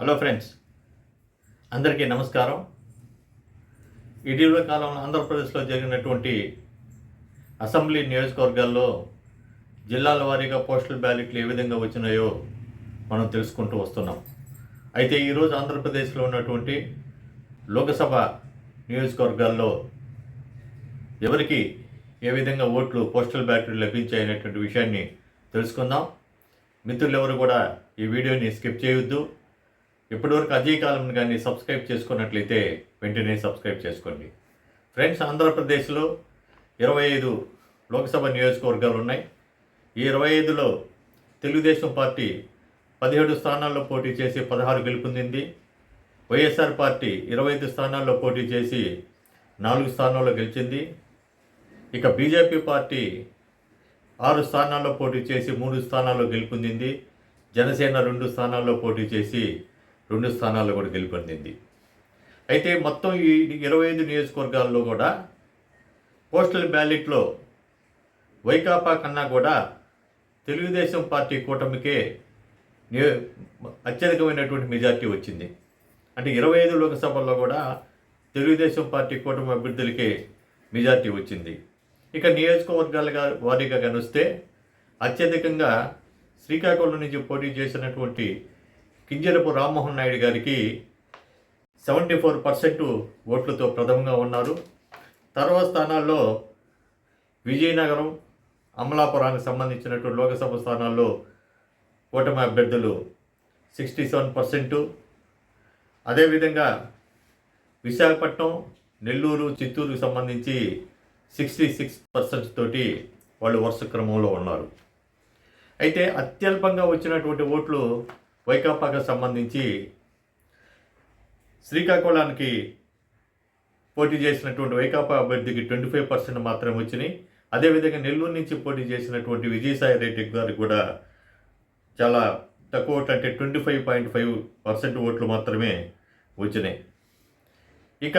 Hello friends అందరికీ నమస్కారం. ఇటీవల కాలంలో ఆంధ్రప్రదేశ్లో జరిగినటువంటి అసెంబ్లీ నియోజకవర్గాల్లో జిల్లాల వారీగా పోస్టల్ బ్యాలెట్లు ఏ విధంగా వచ్చినాయో మనం తెలుసుకుంటూ వస్తున్నాం. అయితే ఈరోజు ఆంధ్రప్రదేశ్లో ఉన్నటువంటి లోకసభ నియోజకవర్గాల్లో ఎవరికి ఏ విధంగా ఓట్లు పోస్టల్ బ్యాలెట్లు లభించాయనేటువంటి విషయాన్ని తెలుసుకుందాం. మిత్రులు ఎవరు కూడా ఈ వీడియోని స్కిప్ చేయొద్దు. ఇప్పటివరకు అజయ్ కాలం కానీ సబ్స్క్రైబ్ చేసుకున్నట్లయితే వెంటనే సబ్స్క్రైబ్ చేసుకోండి. ఫ్రెండ్స్ ఆంధ్రప్రదేశ్లో ఇరవై ఐదు లోక్సభ నియోజకవర్గాలు ఉన్నాయి. ఈ ఇరవై ఐదులో తెలుగుదేశం పార్టీ పదిహేడు స్థానాల్లో పోటీ చేసి పదహారు గెలుపొందింది. వైఎస్ఆర్ పార్టీ ఇరవై ఐదు స్థానాల్లో పోటీ చేసి నాలుగు స్థానాల్లో గెలిచింది. ఇక బీజేపీ పార్టీ ఆరు స్థానాల్లో పోటీ చేసి మూడు స్థానాల్లో గెలుపొందింది. జనసేన రెండు స్థానాల్లో పోటీ చేసి రెండు స్థానాల్లో కూడా గెలుపొందింది. అయితే మొత్తం ఈ ఇరవై ఐదు నియోజకవర్గాల్లో కూడా పోస్టల్ బ్యాలెట్లో వైకాపా కన్నా కూడా తెలుగుదేశం పార్టీ కూటమికే అత్యధికమైనటువంటి మెజార్టీ వచ్చింది. అంటే ఇరవై ఐదు లోక్సభల్లో కూడా తెలుగుదేశం పార్టీ కూటమి అభ్యర్థులకే మెజార్టీ వచ్చింది. ఇక నియోజకవర్గాలుగా వారీగా కనిస్తే అత్యధికంగా శ్రీకాకుళం నుంచి పోటీ చేసినటువంటి కింజరపు రామ్మోహన్ నాయుడు గారికి సెవెంటీ ఫోర్ పర్సెంట్ ఓట్లతో ప్రథమంగా ఉన్నారు. తర్వాత స్థానాల్లో విజయనగరం అమలాపురానికి సంబంధించినటువంటి లోకసభ స్థానాల్లో కూటమి అభ్యర్థులు సిక్స్టీ సెవెన్ పర్సెంటు. అదేవిధంగా విశాఖపట్నం నెల్లూరు చిత్తూరుకు సంబంధించి సిక్స్టీ సిక్స్ పర్సెంట్ తోటి వాళ్ళు వరుస క్రమంలో ఉన్నారు. అయితే అత్యల్పంగా వచ్చినటువంటి ఓట్లు వైకాపాకు సంబంధించి శ్రీకాకుళానికి పోటీ చేసినటువంటి వైకాపా అభ్యర్థికి ట్వంటీ ఫైవ్ పర్సెంట్ మాత్రమే వచ్చినాయి. అదేవిధంగా నెల్లూరు నుంచి పోటీ చేసినటువంటి విజయసాయి రెడ్డి గారికి కూడా చాలా తక్కువ ఓట్లు అంటే twenty five point five percent ఓట్లు మాత్రమే వచ్చినాయి. ఇక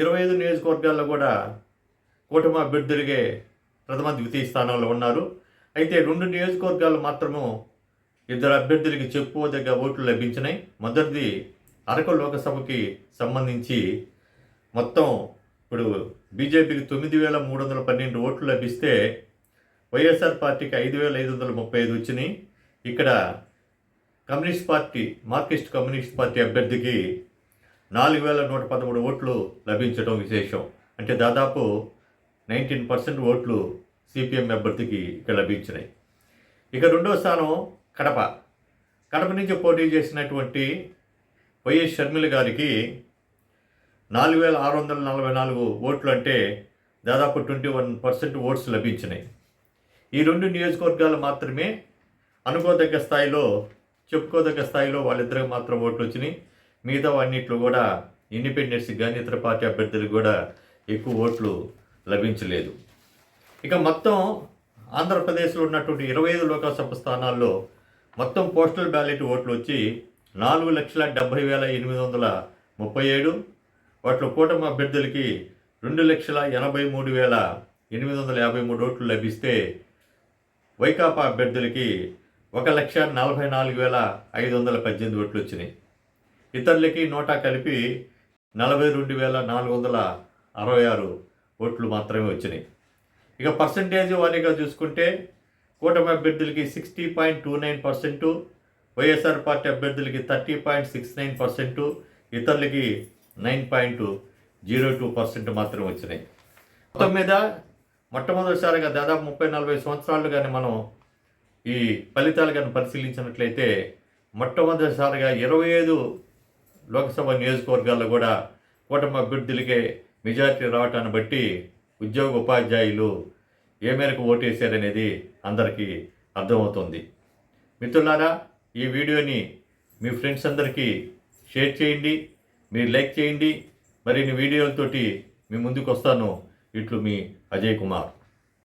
ఇరవై ఐదు నియోజకవర్గాల్లో కూడా కూటమి అభ్యర్థులకే ప్రథమ ద్వితీయ స్థానంలో ఉన్నారు. అయితే రెండు నియోజకవర్గాలు మాత్రము ఇద్దరు అభ్యర్థులకి చెప్పుకోదగ్గ ఓట్లు లభించినాయి. మొదటిది అరకు లోకసభకి సంబంధించి మొత్తం ఇప్పుడు బీజేపీకి తొమ్మిది వేల మూడు వందల పన్నెండు ఓట్లు లభిస్తే వైఎస్ఆర్ పార్టీకి ఐదు వేల ఐదు వందల ముప్పై ఐదు వచ్చినాయి. ఇక్కడ communist party marxist communist party అభ్యర్థికి నాలుగు వేల నూట పదమూడు ఓట్లు లభించడం విశేషం. అంటే దాదాపు నైన్టీన్ పర్సెంట్ ఓట్లు సిపిఎం అభ్యర్థికి ఇక్కడ లభించినాయి. ఇక రెండో స్థానం కడప. కడప నుంచి పోటీ చేసినటువంటి వైఎస్ షర్మిల గారికి నాలుగు వేల ఆరు వందల నలభై నాలుగు ఓట్లు అంటే దాదాపు ట్వంటీ వన్ పర్సెంట్ ఓట్స్ లభించినాయి. ఈ రెండు నియోజకవర్గాలు మాత్రమే అనుకోదగ్గ స్థాయిలో చెప్పుకోదగ్గ స్థాయిలో వాళ్ళిద్దరికి మాత్రం ఓట్లు వచ్చినాయి. మిగతా అన్నింటిలో కూడా ఇండిపెండెన్స్కి కానీ ఇతర పార్టీ అభ్యర్థులకు కూడా ఎక్కువ ఓట్లు లభించలేదు. ఇక మొత్తం ఆంధ్రప్రదేశ్లో ఉన్నటువంటి ఇరవై ఐదు లోకసభ స్థానాల్లో మొత్తం పోస్టల్ బ్యాలెట్ ఓట్లు వచ్చి నాలుగు లక్షల డెబ్భై వేల ఎనిమిది వందల ముప్పై ఏడు. వాటిలో కూటమి అభ్యర్థులకి రెండు లక్షల ఎనభై మూడు వేల ఎనిమిది వందల యాభై మూడు ఓట్లు లభిస్తే వైకాపా అభ్యర్థులకి ఒక లక్ష నలభై నాలుగు వేల ఐదు వందల పద్దెనిమిది ఓట్లు వచ్చినాయి. ఇతరులకి నోటా కలిపి నలభై రెండు వేల నాలుగు వందల అరవై ఆరు ఓట్లు మాత్రమే వచ్చినాయి. ఇక పర్సంటేజ్ వారీగా చూసుకుంటే కూటమి అభ్యర్థులకి sixty point two nine percent YSR party అభ్యర్థులకి thirty point six nine percent ఇతరులకి nine point zero two percent మాత్రమే వచ్చినాయి. మొత్తం మీద మొట్టమొదటిసారిగా దాదాపు ముప్పై నలభై సంవత్సరాలు కానీ మనం ఈ ఫలితాలు కానీ పరిశీలించినట్లయితే మొట్టమొదటిసారిగా ఇరవై ఐదు లోక్సభ నియోజకవర్గాల్లో కూడా కూటమి అభ్యర్థులకే మెజారిటీ రావటాన్ని బట్టి ఉద్యోగ ఉపాధ్యాయులు ఏ మేరకు ఓటేశారనేది అందరికీ అర్థమవుతుంది. మిత్రులారా ఈ వీడియోని మీ ఫ్రెండ్స్ అందరికీ షేర్ చేయండి మీరు లైక్ చేయండి. మరిన్ని వీడియోలతోటి మీ ముందుకు వస్తాను ఇట్లు మీ అజయ్ కుమార్.